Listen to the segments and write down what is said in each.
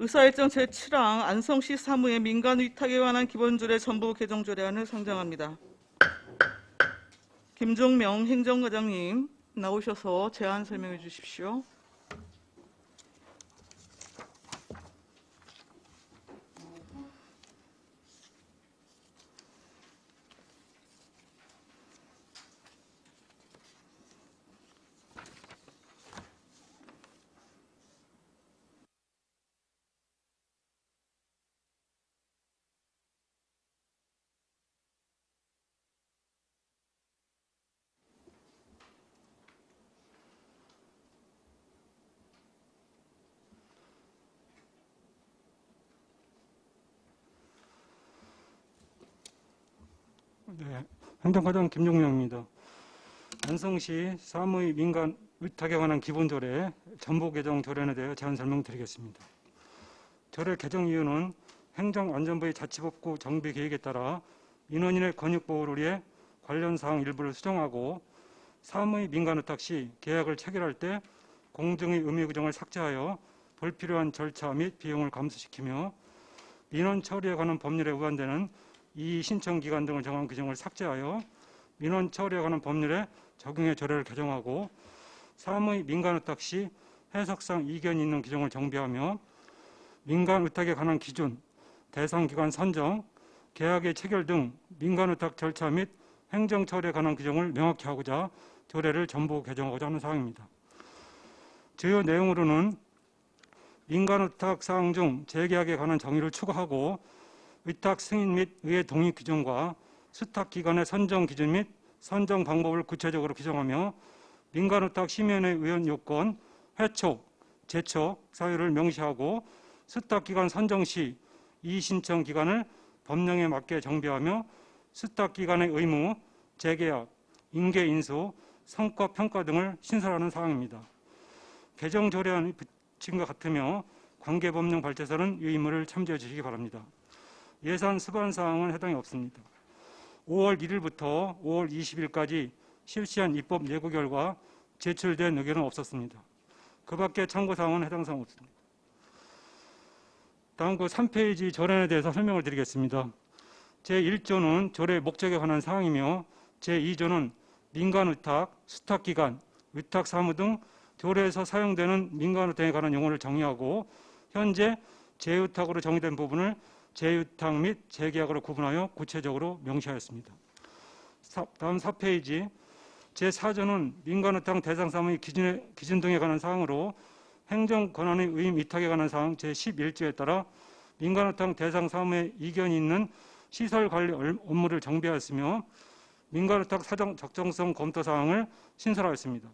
의사일정 제7항 안성시 사무의 민간 위탁에 관한 기본조례 전부 개정 조례안을 상정합니다. 김종명 행정과장님 나오셔서 제안 설명해 주십시오. 네, 행정과장 김종명입니다. 안성시 사무의 민간 위탁에 관한 기본조례 전부 개정 조례에 대해 제안 설명드리겠습니다. 조례 개정 이유는 행정안전부의 자치법구 정비 계획에 따라 민원인의 권익 보호를 위해 관련 사항 일부를 수정하고 사무의 민간 위탁 시 계약을 체결할 때 공정의 의무 규정을 삭제하여 불필요한 절차 및 비용을 감소시키며 민원 처리에 관한 법률에 위반되는 이의 신청 기간 등을 정한 규정을 삭제하여 민원 처리에 관한 법률에 적용의 조례를 개정하고 사무의 민간 의탁 시 해석상 이견이 있는 규정을 정비하며 민간 의탁에 관한 기준, 대상 기관 선정, 계약의 체결 등 민간 의탁 절차 및 행정 처리에 관한 규정을 명확히 하고자 조례를 전부 개정하고자 하는 사항입니다. 주요 내용으로는 민간 의탁 사항 중 재계약에 관한 정의를 추가하고 위탁 승인 및 의회 동의 규정과 수탁 기관의 선정 기준 및 선정 방법을 구체적으로 규정하며 민간 위탁 심의원의 의원 요건, 회촉, 재촉 사유를 명시하고 수탁 기관 선정 시 이의 신청 기간을 법령에 맞게 정비하며 수탁 기관의 의무, 재계약, 인계 인수, 성과 평가 등을 신설하는 사항입니다. 개정 조례안이 붙인 것 같으며 관계 법령 발제서는 이 의무를 참조해 주시기 바랍니다. 예산 수반 사항은 해당이 없습니다. 5월 1일부터 5월 20일까지 실시한 입법 예고 결과 제출된 의견은 없었습니다. 그 밖에 참고 사항은 해당 사항 없습니다. 다음 그 3페이지 조례에 대해서 설명을 드리겠습니다. 제1조는 조례 목적에 관한 사항이며 제2조는 민간 의탁, 수탁 기간, 의탁 사무 등 조례에서 사용되는 민간 의탁에 관한 용어를 정의하고 현재 재의탁으로 정의된 부분을 재유탁 및 재계약으로 구분하여 구체적으로 명시하였습니다. 사- 다음 4페이지 제4조는 민간의탁 대상 사무의 기준, 기준 등에 관한 사항으로 행정 권한의 의임 위탁에 관한 사항 제11조에 따라 민간의탁 대상 사무에 이견이 있는 시설 관리 얼- 업무를 정비하였으며 민간의탁 사정 적정성 검토 사항을 신설하였습니다.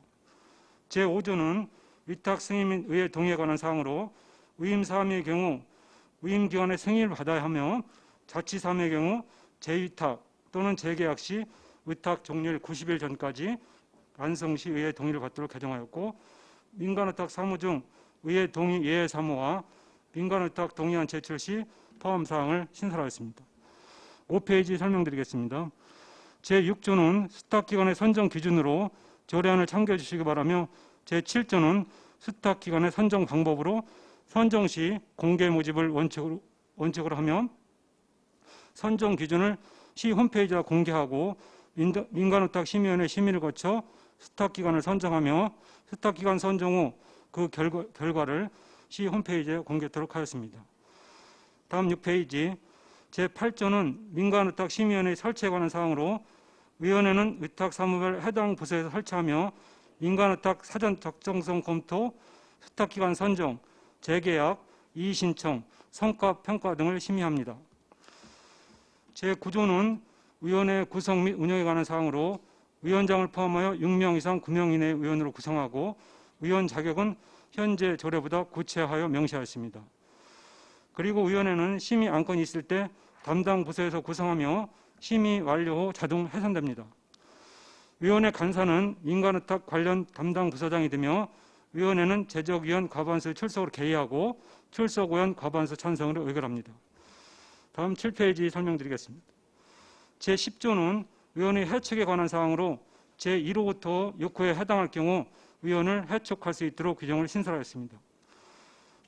제5조는 위탁 승인 및 의회 동의에 관한 사항으로 의임 사함의 경우 의임기관의 승인을 받아야 하며 자치사무의 경우 재위탁 또는 재계약 시 의탁 종료일 90일 전까지 안성시 의회 동의를 받도록 개정하였고 민간의탁 사무 중 의회 동의 예외 사무와 민간의탁 동의안 제출 시 포함 사항을 신설하였습니다. 5페이지 설명드리겠습니다. 제6조는 수탁기관의 선정 기준으로 조례안을 참고해 주시기 바라며 제7조는 수탁기관의 선정 방법으로 선정 시 공개 모집을 원칙으로, 원칙으로 하면 선정 기준을 시 홈페이지에 공개하고 민간의탁 심의원회 심의를 거쳐 수탁기관을 선정하며 수탁기관 선정 후 그 결과, 결과를 시 홈페이지에 공개토록 하였습니다. 다음 6페이지 제8조는 민간의탁 심의원회 설치에 관한 사항으로 위원회는 의탁 사무별 해당 부서에서 설치하며 민간의탁 사전 적정성 검토, 수탁기관 선정, 재계약, 이의신청, 성과 평가 등을 심의합니다. 제9조는 위원회 구성 및 운영에 관한 사항으로 위원장을 포함하여 6명 이상 9명 이내의 위원으로 구성하고 위원 자격은 현재 조례보다 구체하여 명시하였습니다. 그리고 위원회는 심의 안건이 있을 때 담당 부서에서 구성하며 심의 완료 후 자동 해산됩니다. 위원회 간사는 민간의탁 관련 담당 부서장이 되며 위원회는 제적위원 과반수 출석으로 개의하고 출석위원 과반수 찬성으로 의결합니다. 다음 7페이지 설명드리겠습니다. 제10조는 위원회 해촉에 관한 사항으로 제1호부터 6호에 해당할 경우 위원을 해촉할 수 있도록 규정을 신설하였습니다.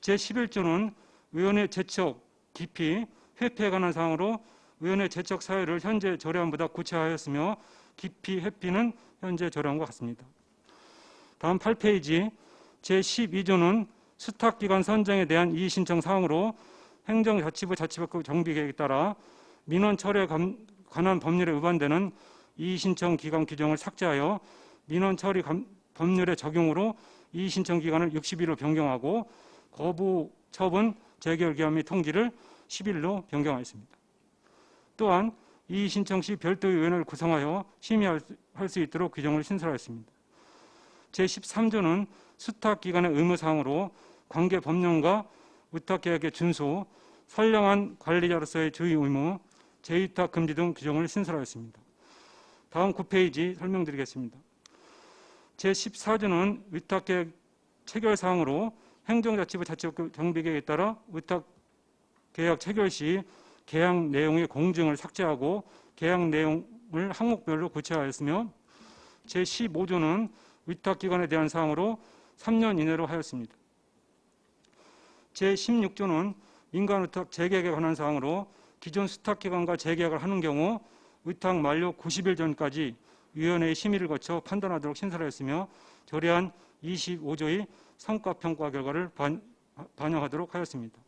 제11조는 의원의 제척 깊이 회피에 관한 사항으로 의원의 제척 사유를 현재 조례안보다 구체화하였으며 깊이 회피는 현재 조례안과 같습니다. 다음 8페이지 제12조는 수탁 기관 선정에 대한 이의 신청 사항으로 행정자치부 자치법규 정비계획에 따라 민원 처리에 관- 관한 법률에 위반되는 이의 신청 기간 규정을 삭제하여 민원 처리 감- 법률의 적용으로 이의 신청 기간을 60일로 변경하고 거부 처분 재결 기한 및 통지를 10일로 변경하였습니다. 또한 이의 신청 시 별도의 위원회를 구성하여 심의할 수- 있도록 규정을 신설하였습니다. 제13조는 수탁 기관의 의무 사항으로 관계 법령과 위탁 계약의 준수, 선량한 관리자로서의 주의 의무, 재위탁 금지 등 규정을 신설하였습니다. 다음 9페이지 설명드리겠습니다. 제14조는 위탁 계약 체결 사항으로 행정자치부 자치법 정비계획에 따라 위탁 계약 체결 시 계약 내용의 공증을 삭제하고 계약 내용을 항목별로 구체화하였으며 제15조는 위탁기관에 대한 사항으로 3년 이내로 하였습니다. 제16조는 민간위탁 재계약에 관한 사항으로 기존 수탁기관과 재계약을 하는 경우 위탁 만료 90일 전까지 위원회의 심의를 거쳐 판단하도록 신설하였으며 조례안 25조의 성과평가 결과를 반, 반영하도록 하였습니다.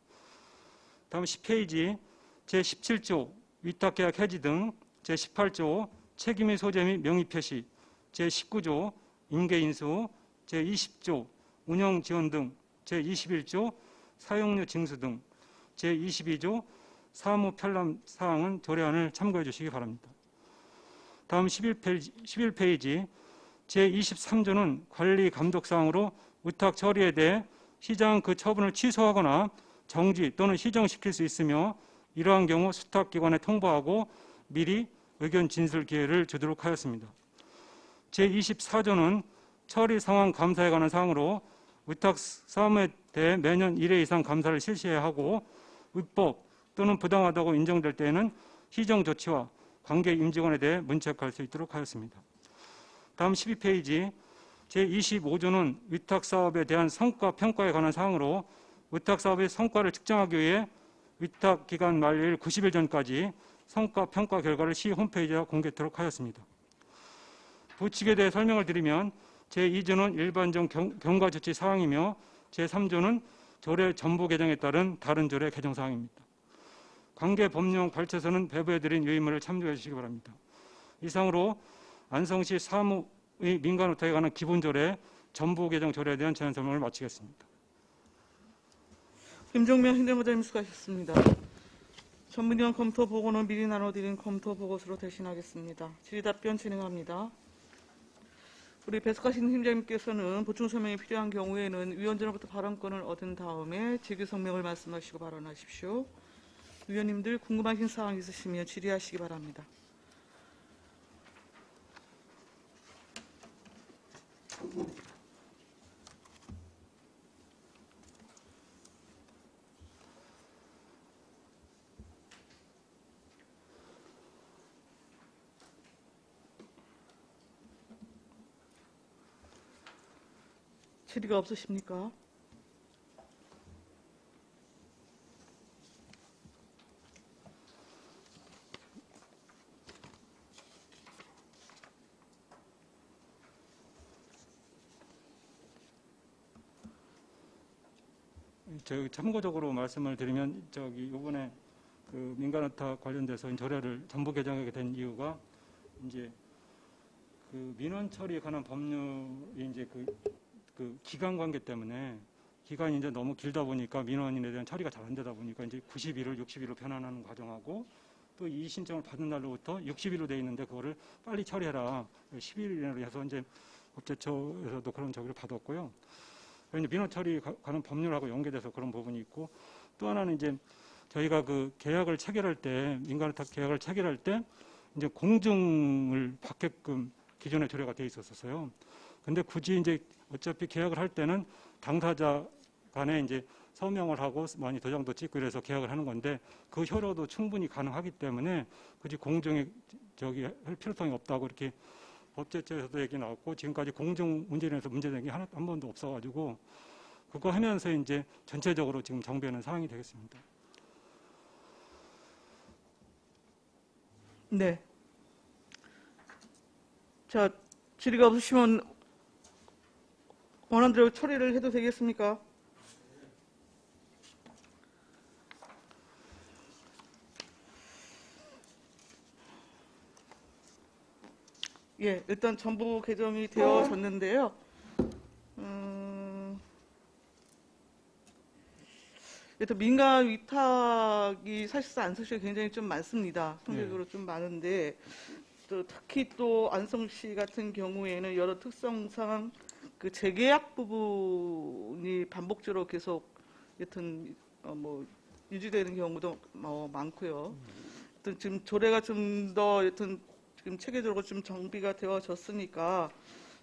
다음 10페이지 제17조 위탁계약 해지 등 제18조 책임의 소재 및 명의 표시 제19조 임계인수 제20조 운영 지원 등 제21조 사용료 징수 등 제22조 사무 편람 사항은 조례안을 참고해 주시기 바랍니다. 다음 11페이지, 11페이지 제23조는 관리 감독 사항으로 위탁 처리에 대해 시장 그 처분을 취소하거나 정지 또는 시정시킬 수 있으며 이러한 경우 수탁기관에 통보하고 미리 의견 진술 기회를 주도록 하였습니다. 제24조는 처리 상황 감사에 관한 사항으로 위탁 사업에 대해 매년 1회 이상 감사를 실시해야 하고 위법 또는 부당하다고 인정될 때에는 시정 조치와 관계 임직원에 대해 문책할 수 있도록 하였습니다. 다음 12페이지 제25조는 위탁 사업에 대한 성과 평가에 관한 사항으로 위탁 사업의 성과를 측정하기 위해 위탁 기간 만료일 90일 전까지 성과 평가 결과를 시 홈페이지에 공개토록 하였습니다. 부칙에 대해 설명을 드리면 제2조는 일반적 경- 경과 조치 사항이며 제3조는 조례 전부 개정에 따른 다른 조례 개정 사항입니다. 관계 법령 발췌서는 배부해드린 유의문을 참조해 주시기 바랍니다. 이상으로 안성시 사무의 민간 의탁에 관한 기본 조례 전부 개정 조례에 대한 제안 설명을 마치겠습니다. 김종명 행정부장님 수고하셨습니다. 전문위원 검토 보고는 미리 나눠드린 검토 보고서로 대신하겠습니다. 질의 답변 진행합니다. 우리 배석하신 팀장님께서는 보충 설명이 필요한 경우에는 위원장으로부터 발언권을 얻은 다음에 질의 성명을 말씀하시고 발언하십시오. 위원님들 궁금하신 사항 있으시면 질의하시기 바랍니다. 질의가 없으십니까? 저 참고적으로 말씀을 드리면 저기 이번에 그 민간의탁 관련돼서 조례를 전부 개정하게 된 이유가 이제 그 민원 처리에 관한 법률이 이제 그, 그 기간 관계 때문에 기간이 이제 너무 길다 보니까 민원인에 대한 처리가 잘 안 되다 보니까 이제 90일을 60일로 변환하는 과정하고 또 이 신청을 받은 날로부터 60일로 돼 있는데 그거를 빨리 처리해라 10일이라고 해서 이제 법제처에서도 그런 저기를 받았고요. 이제 민원 처리 가- 관한 법률하고 연계돼서 그런 부분이 있고 또 하나는 이제 저희가 그 계약을 체결할 때 민간의탁 계약을 체결할 때 이제 공증을 받게끔 기존에 조례가 돼 있었어요. 근데 굳이 이제 어차피 계약을 할 때는 당사자 간에 이제 서명을 하고 많이 도장도 찍고 이래서 계약을 하는 건데 그 효로도 충분히 가능하기 때문에 굳이 공증에 저기 할 필요성이 없다고 이렇게 법제처에서도 얘기 나왔고 지금까지 공증 문제에 대해서 문제된 게 하나 한 번도 없어가지고 그거 하면서 이제 전체적으로 지금 정비하는 상황이 되겠습니다. 네. 자, 질의가 없으시면 원안대로 처리를 해도 되겠습니까? 예, 일단 전부 개정이 되어졌는데요. 음, 일단 민간 위탁이 사실상 안성시가 굉장히 좀 많습니다. 성격으로 좀 많은데 또 특히 또 안성시 같은 경우에는 여러 특성상 그 재계약 부분이 반복적으로 계속 여튼 어, 뭐 유지되는 경우도 뭐 많고요. 여튼 지금 조례가 좀 더 여튼 지금 체계적으로 좀 정비가 되어졌으니까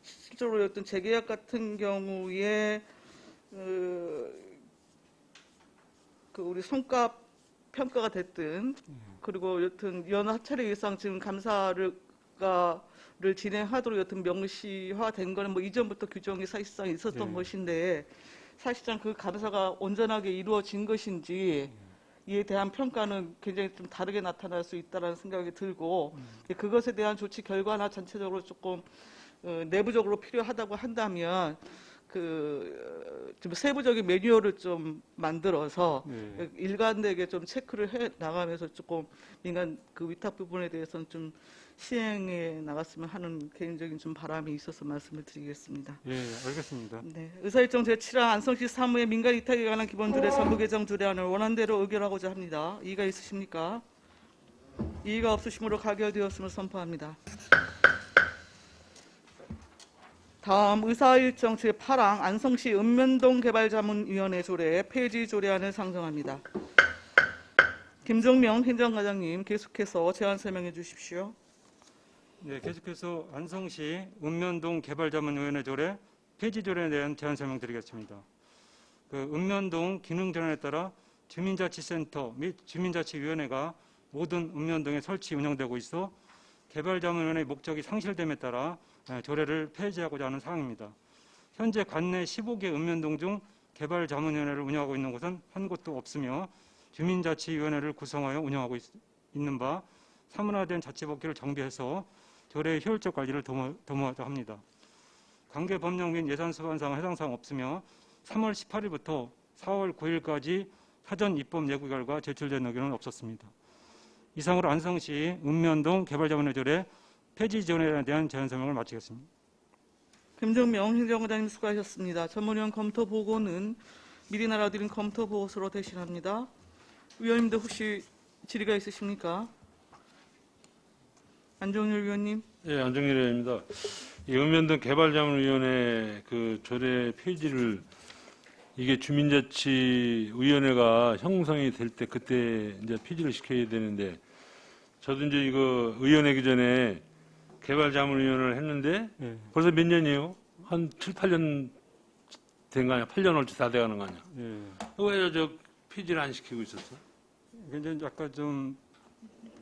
실제로 어떤 재계약 같은 경우에 그, 그 우리 성과 평가가 됐든 그리고 여튼 연 합 차례 이상 지금 감사를 가를 진행하도록 여튼 명시화된 거는 뭐 이전부터 규정이 사실상 있었던 네. 것인데 사실상 그 감사가 온전하게 이루어진 것인지 이에 대한 평가는 굉장히 좀 다르게 나타날 수 있다는 생각이 들고 그것에 대한 조치 결과나 전체적으로 조금 어, 내부적으로 필요하다고 한다면 그 좀 세부적인 매뉴얼을 좀 만들어서 네. 일관되게 좀 체크를 해 나가면서 조금 민간 그 위탁 부분에 대해서는 좀 시행해 나갔으면 하는 개인적인 좀 바람이 있어서 말씀을 드리겠습니다. 예, 알겠습니다. 네, 의사일정 제7항 안성시 사무의 민간 위탁에 관한 기본조례 전부 개정 조례안을 원안대로 의결하고자 합니다. 이의가 있으십니까? 이의가 없으시므로 가결되었음을 선포합니다. 다음 의사일정 제8항 안성시 읍면동 개발자문위원회 조례 폐지 조례안을 상정합니다. 김종명 행정과장님 계속해서 제안 설명해 주십시오. 네, 계속해서 안성시 읍면동 개발자문위원회 조례 폐지 조례에 대한 제안 설명드리겠습니다. 그 읍면동 기능 전환에 따라 주민자치센터 및 주민자치위원회가 모든 읍면동에 설치 운영되고 있어 개발자문위원회 목적이 상실됨에 따라 예, 조례를 폐지하고자 하는 사항입니다. 현재 관내 15개 읍면동 중 개발 자문위원회를 운영하고 있는 곳은 한 곳도 없으며 주민자치위원회를 구성하여 운영하고 있, 있는 바 사문화된 자치법규를 정비해서 조례의 효율적 관리를 도모, 도모하자 합니다. 관계 법령 및 예산 수반상 해당 사항 없으며 3월 18일부터 4월 9일까지 사전 입법 예고 결과 제출된 의견은 없었습니다. 이상으로 안성시 읍면동 개발자문회 조례 폐지 지원에 대한 제안 설명을 마치겠습니다. 김정명 행정과장님 수고하셨습니다. 전문위원 검토 보고는 미리 나라드린 검토 보고서로 대신합니다. 위원님들 혹시 질의가 있으십니까? 안종률 위원님. 예, 안정일 의원입니다. 이 읍면동 개발자문위원회 그 조례 폐지를 이게 주민자치위원회가 형성이 될 때 그때 이제 폐지를 시켜야 되는데 저도 이제 이거 의원회기 전에 개발자문위원회를 했는데 예, 벌써 몇 년이에요? 한 7, 8년 된 거 아니야? 8년 올지 다 돼가는 거 아니야? 예. 왜저 폐지를 안 시키고 있었어? 굉장히 약간 좀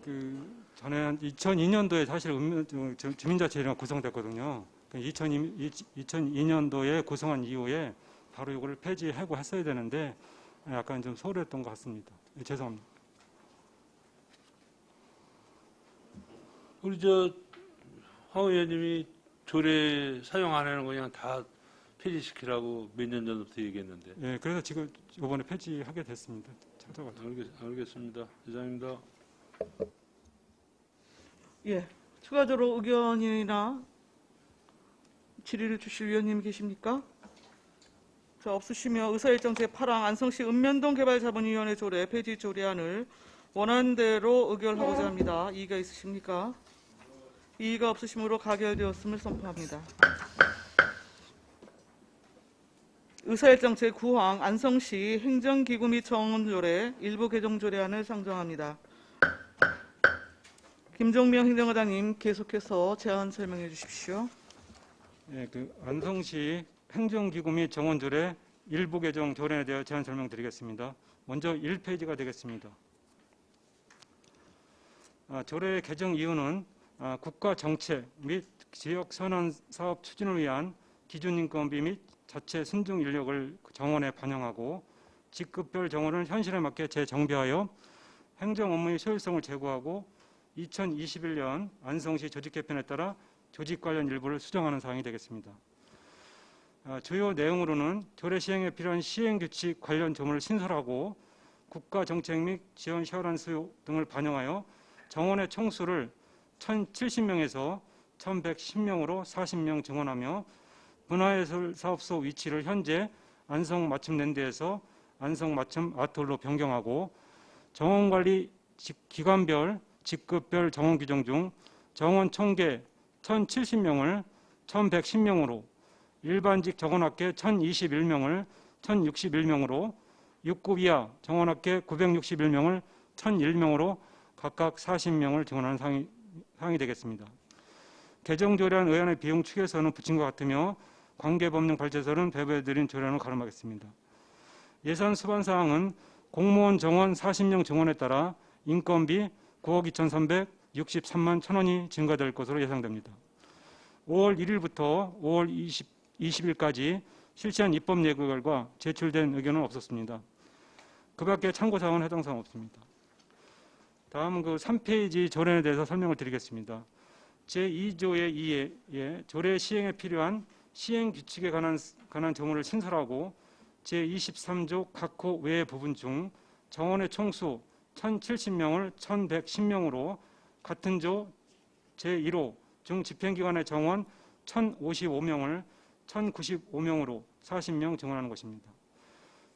그 전에 한 2002년도에 사실 저- 주민자치회가 구성됐거든요. 2002, 2002년도에 구성한 이후에 바로 이거를 폐지하고 했어야 되는데 약간 좀 소홀했던 것 같습니다. 예, 죄송합니다. 우리 저 황 의원님이 조례 사용 안 하는 거 그냥 다 폐지시키라고 몇 년 전부터 얘기했는데 예, 그래서 지금 이번에 폐지하게 됐습니다. 찾아가지고. 알겠, 알겠습니다. 이상입니다. 예. 추가적으로 의견이나 질의를 주실 위원님 계십니까? 자, 없으시면 의사일정 제8항 안성시 읍면동 개발자문위원회 조례 폐지 조례안을 원안대로 의결하고자 합니다. 이의가 있으십니까? 이의가 없으시므로 가결되었음을 선포합니다. 의사일정 제9항 안성시 행정기구 및 정원조례 일부 개정 조례안을 상정합니다. 김종명 행정과장님 계속해서 제안 설명해 주십시오. 예, 그 안성시 행정기구 및 정원조례 일부 개정 조례에 대해 제안 설명드리겠습니다. 먼저 1페이지가 되겠습니다. 아, 조례 개정 이유는 아, 국가 정책 및 지역 선언 사업 추진을 위한 기준 인건비 및 자체 순중 인력을 정원에 반영하고 직급별 정원을 현실에 맞게 재정비하여 행정 업무의 효율성을 제고하고 2021년 안성시 조직 개편에 따라 조직 관련 일부를 수정하는 사항이 되겠습니다. 아, 주요 내용으로는 조례 시행에 필요한 시행 규칙 관련 조문을 신설하고 국가 정책 및 지원 시원한 수요 등을 반영하여 정원의 총수를 1,070명에서 1,110명으로 40명 증원하며 문화예술 사업소 위치를 현재 안성 맞춤 랜드에서 안성 맞춤 아트홀로 변경하고 정원 관리 직- 기관별 직급별 정원 규정 중 정원 총계 1,070명을 1,110명으로 일반직 정원학계 1,021명을 1,061명으로 6급 이하 정원학계 961명을 1,001명으로 각각 40명을 증원하는 상이 되겠습니다. 개정 조례안 의안의 비용 축에서는 붙인 것 같으며 관계법령 발제서는 배부해드린 조례안을 가름하겠습니다. 예산 수반 사항은 공무원 정원 40명 증원에 따라 인건비 9억 2,363만 1,000원이 증가될 것으로 예상됩니다. 5월 1일부터 5월 20, 20일까지 실시한 입법 예고 결과 제출된 의견은 없었습니다. 그 밖에 참고 사항은 해당 사항 없습니다. 다음은 그 3페이지 조례에 대해서 설명을 드리겠습니다. 제2조의 2에 조례 시행에 필요한 시행 규칙에 관한, 관한 조문을 신설하고 제23조 각호 외의 부분 중 정원의 총수 1,070명을 1,110명으로 같은 조 제1호 중 집행기관의 정원 1,055명을 1,095명으로 40명 증원하는 것입니다.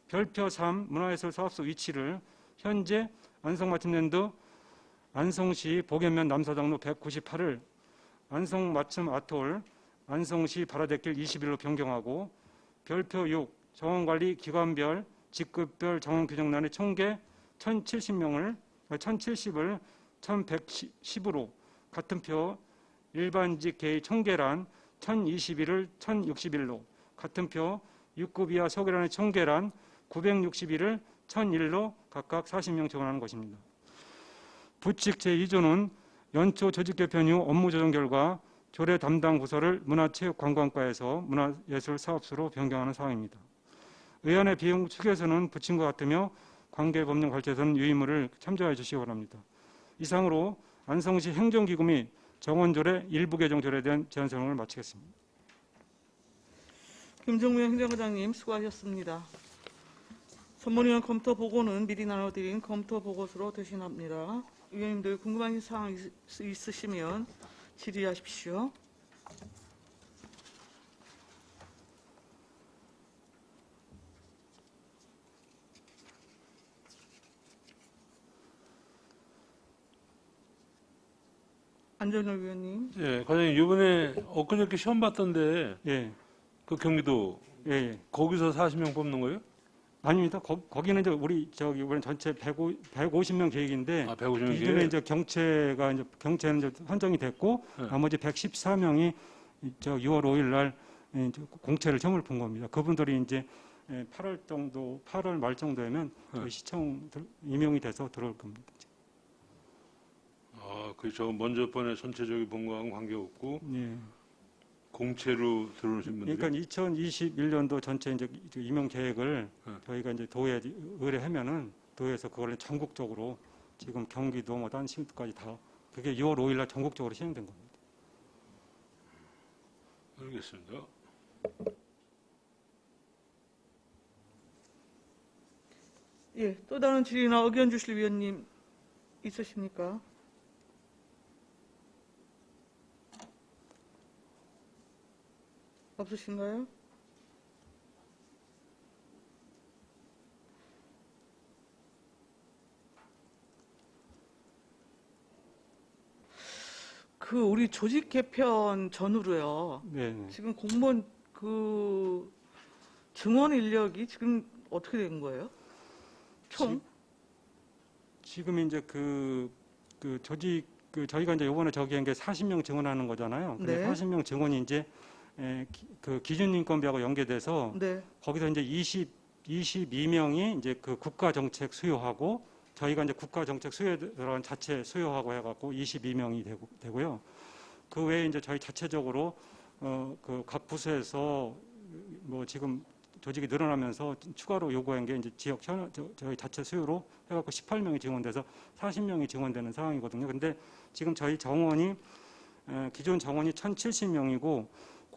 별표 3 문화예술 사업소 위치를 현재 안성마침랜드 안성시 복연면 남사장로 198을 안성맞춤 아톨 안성시 바라대길 21로 변경하고 별표 6 정원관리 기관별 직급별 정원 규정란의 총계 1,070명을 1,070을 1,110으로 같은 표 일반직 개의 총계란 1,021을 1,061로 같은 표 6급 이하 소개란의 총계란 961을 1,001로 각각 40명 증원하는 것입니다. 부칙 제2조는 연초 조직 개편 후 업무 조정 결과 조례 담당 부서를 문화체육관광과에서 문화예술 사업소로 변경하는 사항입니다. 의안의 비용 붙인 것 같으며 관계 법령 발제에서는 유의무를 참조해 주시기 바랍니다. 이상으로 안성시 행정기구 및 정원조례 일부 개정 조례에 대한 제안 설명을 마치겠습니다. 김정무현 행정부장님 수고하셨습니다. 선문위원 검토 보고는 미리 나눠드린 검토 보고서로 대신합니다. 의원님들 궁금한 사항 있- 있으시면 질의하십시오. 안전열 위원님. 예, 과장님 이번에 엊그저께 시험 봤던데 예, 그 경기도 예, 예. 거기서 40명 뽑는 거예요? 아닙니다. 거, 거기는 이제 우리 저기 이번에 전체 105, 150명 계획인데 아, 150명 기존에 이게 이제 경체가 이제 경체는 이제 선정이 됐고 네. 나머지 114명이 저 6월 5일 날 이제 공채를 처음을 본 겁니다. 그분들이 이제 8월 정도, 8월 말 정도에면 네. 그 시청 들- 임용이 돼서 들어올 겁니다. 아, 그저 먼저 번에 전체적인 본 거하고 관계없고 예. 공채로 들어오신 분들이 그러니까 2021년도 전체 이제 임용 계획을 네. 저희가 이제 도에 의뢰하면은 도에서 그걸 전국적으로 지금 경기도 뭐 단신도까지 다 그게 6월 5일 날 전국적으로 시행된 겁니다. 알겠습니다. 예, 또 다른 질의나 의견 주실 위원님 있으십니까? 없으신가요? 그 우리 조직 개편 전후로요. 네. 네. 지금 공무원 그 증원 인력이 지금 어떻게 된 거예요? 총? 지 금 이제 그, 그 조직 그 저희가 이제 요번에 저기 한 게 40명 증원하는 거잖아요. 근데 네. 40명 증원이 이제 에, 기- 그 기준 인건비하고 연계돼서 네. 거기서 이제 20 22명이 이제 그 국가 정책 수요하고 저희가 이제 국가 정책 수요에 들어간 자체 수요하고 해갖고 22명이 되고, 되고요. 그 외에 이제 저희 자체적으로 어, 그 각 부서에서 뭐 지금 조직이 늘어나면서 추가로 요구한 게 이제 지역 현 저, 저희 자체 수요로 해갖고 18명이 증원돼서 40명이 증원되는 상황이거든요. 근데 지금 저희 정원이 에, 기존 정원이 1,070명이고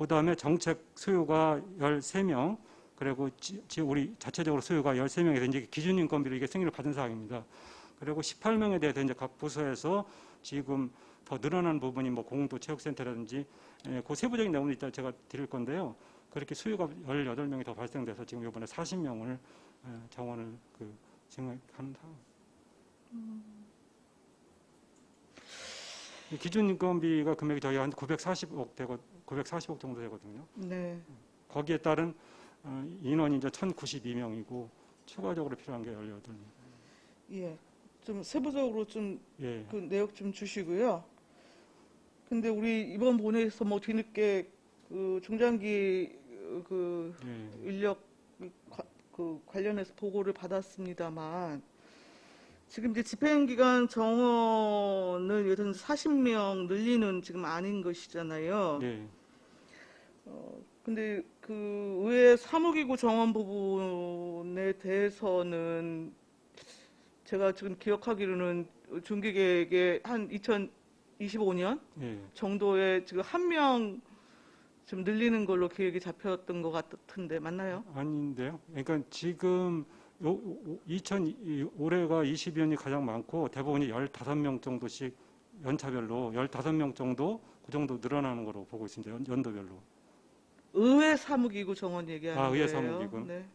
그 다음에 정책 수요가 13명 그리고 지, 지- 우리 자체적으로 수요가 13명에서 이제 기준 인건비로 이게 승인을 받은 상황입니다. 그리고 18명에 대해서 이제 각 부서에서 지금 더 늘어난 부분이 뭐 공도 체육센터라든지 예, 그 세부적인 내용은 이따 제가 드릴 건데요. 그렇게 수요가 18명이 더 발생돼서 지금 이번에 40명을 정원을 그 증하는 상황. 이 기준 인건비가 금액이 저희 한 940억 되고 940억 정도 되거든요. 네. 거기에 따른 어, 인원이 이제 1,092명이고 추가적으로 필요한 게 18명. 예. 좀 세부적으로 좀 예. 그 내역 좀 주시고요. 근데 우리 이번 본회에서 뭐 뒤늦게 그 중장기 어, 그 예. 인력 과- 그 관련해서 보고를 받았습니다만 지금 이제 집행기간 정원을 들어 40명 늘리는 지금 아닌 것이잖아요. 예. 근데 그 의회 사무기구 정원 부분에 대해서는 제가 지금 기억하기로는 중기계획에 한 2025년 예. 정도에 지금 한 명 좀 늘리는 걸로 계획이 잡혔던 것 같은데 맞나요? 아닌데요. 그러니까 지금 요, 요- 2000 이- 올해가 22년이 가장 많고 대부분이 15명 정도씩 연차별로 15명 정도 그 정도 늘어나는 거로 보고 있습니다. 연, 연도별로. 의회 사무기구 정원 얘기하는 아, 의회 거예요. 사무기구. 네.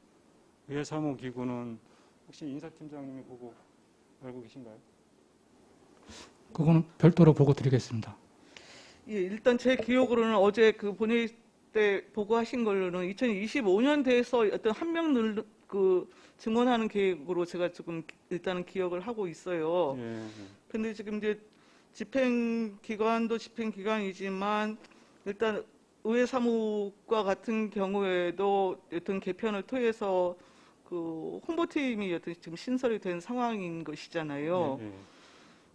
의회 사무기구는 혹시 인사팀장님이 보고 알고 계신가요? 그거는 별도로 보고 드리겠습니다. 예, 일단 제 기억으로는 어제 그 본회의 때 보고하신 걸로는 2025년 돼서 어떤 한명늘그 증원하는 계획으로 제가 지금 일단은 기억을 하고 있어요. 예. 예. 근데 지금 이제 집행 기관도 집행 기관이지만 일단 의회 사무과 같은 경우에도 여튼 개편을 통해서 그 홍보팀이 여튼 지금 신설이 된 상황인 것이잖아요. 예, 예.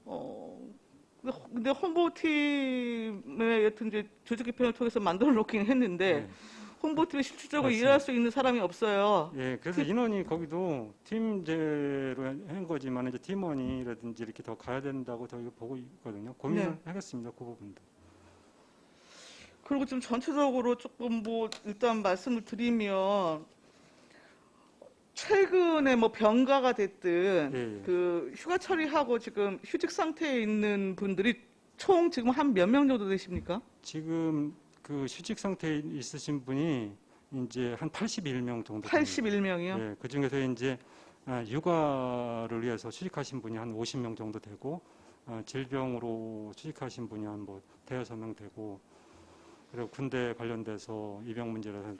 어, 근데, 홍보팀에 여튼 이제 조직 개편을 통해서 만들어 놓긴 했는데 홍보팀에 실질적으로 네. 맞습니다. 일할 수 있는 사람이 없어요. 예, 그래서 인원이 거기도 팀제로 한 거지만 이제 팀원이라든지 이렇게 더 가야 된다고 저희가 보고 있거든요. 고민을 네. 하겠습니다. 그 부분도. 그리고 좀 전체적으로 조금 뭐 일단 말씀을 드리면 최근에 뭐 병가가 됐든 예, 예. 그 휴가 처리하고 지금 휴직 상태에 있는 분들이 총 지금 한 몇 명 정도 되십니까? 지금 그 휴직 상태에 있으신 분이 이제 한 81명 정도. 됩니다. 81명이요. 예, 그 중에서 이제 아, 육아를 위해서 취직하신 분이 한 50명 정도 되고 아, 질병으로 취직하신 분이 한 뭐 대여섯 명 되고 그리고 군대 관련돼서 입영 문제라서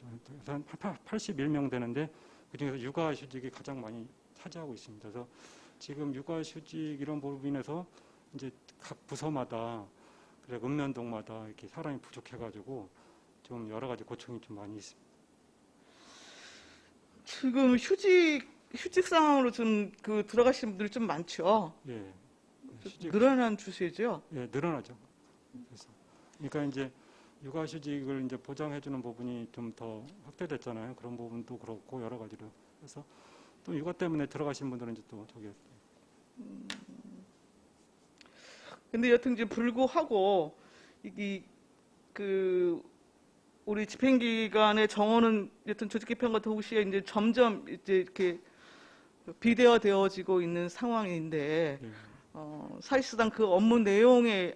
한 81명 되는데 그 중에서 육아 휴직이 가장 많이 차지하고 있습니다. 그래서 지금 육아 휴직 이런 부분에서 이제 각 부서마다 그래 읍면동마다 이렇게 사람이 부족해가지고 좀 여러 가지 고충이 좀 많이 있습니다. 지금 휴직 휴직 상황으로 좀 그 들어가신 분들이 좀 많죠. 예, 휴직 늘어난 추세죠. 예, 늘어나죠. 그래서 그러니까 이제 육아휴직을 이제 보장해주는 부분이 좀 더 확대됐잖아요. 그런 부분도 그렇고 여러 가지로. 그래서 또 육아 때문에 들어가신 분들은 이제 또 저기 근데 여튼 이제 불구하고 이 그 우리 집행기관의 정원은 여튼 조직 개편과 동시에 이제 점점 이제 이렇게 비대화 되어지고 있는 상황인데 예, 어, 사실상 그 업무 내용에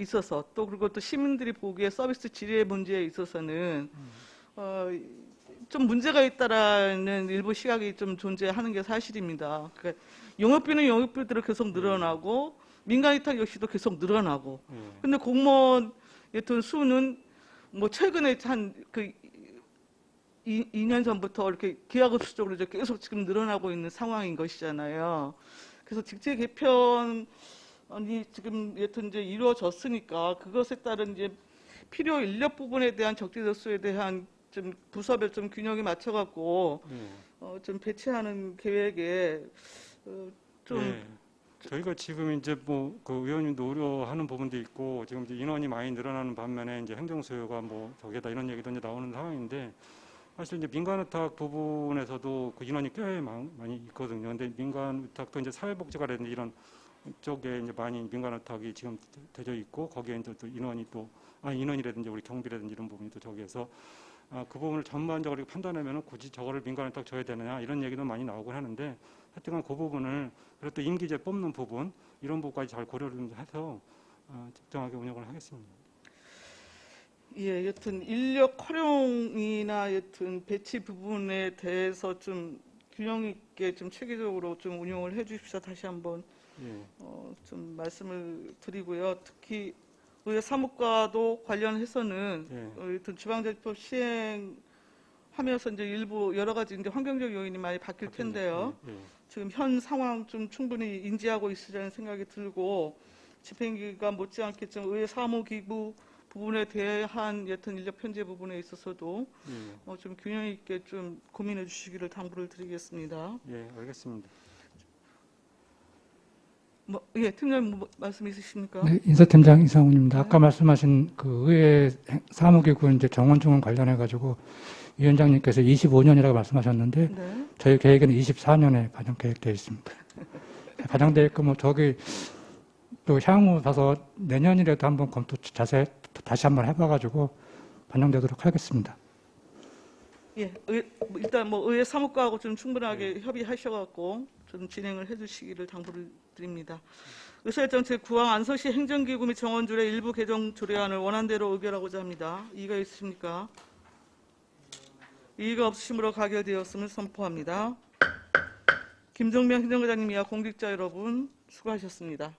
있어서 또 그리고 또 시민들이 보기에 서비스 질의 문제에 있어서는 어, 좀 문제가 있다라는 일부 시각이 좀 존재하는 게 사실입니다. 그러니까 용역비는 용역비대로 계속 늘어나고 민간 위탁 역시도 계속 늘어나고 예, 근데 공무원 여튼 수는 뭐 최근에 한그 2년 전부터 이렇게 기하급수적으로 계속 지금 늘어나고 있는 상황인 것이잖아요. 그래서 직제 개편 이 지금 여튼 이제 이루어졌으니까 그것에 따른 이제 필요 인력 부분에 대한 적재적 수에 대한 좀 부서별 좀 균형이 맞춰갖고 예. 어, 좀 배치하는 계획에 어, 좀 예. 저희가 지금 이제 뭐 그 의원님도 우려하는 부분도 있고 지금 이제 인원이 많이 늘어나는 반면에 이제 행정 수요가 뭐 저기다 이런 얘기도 이제 나오는 상황인데 사실 이제 민간 의탁 부분에서도 그 인원이 꽤 많- 많이 있거든요. 근데 민간 의탁도 이제 사회복지관이라든지 이런 쪽에 이제 많이 민간 의탁이 지금 되져 있고 거기에 이제 또 인원이 또 아, 인원이라든지 우리 경비라든지 이런 부분이 또 저기에서 아, 그 부분을 전반적으로 판단하면 굳이 저거를 민간 의탁 줘야 되느냐 이런 얘기도 많이 나오곤 하는데 하여튼간 그 부분을 그리고 또 임기제 뽑는 부분 이런 부분까지 잘 고려를 좀 해서 어, 적정하게 운영을 하겠습니다. 예, 여튼 인력 활용이나 여튼 배치 부분에 대해서 좀 균형 있게 좀 체계적으로 좀 운영을 해 주십시오. 다시 한번 예. 어, 좀 말씀을 드리고요. 특히 의회 사무과도 관련해서는 예. 어, 여튼 지방자치법 시행하면서 이제 일부 여러 가지 이제 환경적 요인이 많이 바뀔 텐데요. 예, 예. 지금 현 상황 좀 충분히 인지하고 있으라는 생각이 들고 집행기가 못지않게 좀 의회 사무기부 부분에 대한 여튼 인력 편제 부분에 있어서도 예, 어, 좀 균형 있게 좀 고민해 주시기를 당부를 드리겠습니다. 예, 알겠습니다. 뭐, 예, 팀장님 뭐 말씀 있으십니까? 네, 인사팀장 이상훈입니다. 네. 아까 말씀하신 그 의회 행- 사무기구 이제 정원증원 관련해 가지고 위원장님께서 25년이라고 말씀하셨는데 네. 저희 계획에는 24년에 반영 계획되어 있습니다. 반영되어 있고 뭐 저기 또 향후 봐서 내년이라도 한번 검토 자세 다시 한번 해봐가지고 반영되도록 하겠습니다. 예, 의- 뭐 일단 뭐 의회 사무과하고 좀 충분하게 협의하셔갖고 좀 진행을 해주시기를 당부를 드립니다. 의사일정 제9항 안서시 행정기구 및 정원조례 일부 개정 조례안을 원안대로 의결하고자 합니다. 이의가 있으십니까? 이의가 없으심으로 가결되었음을 선포합니다. 김정명 행정과장님이야 공직자 여러분 수고하셨습니다.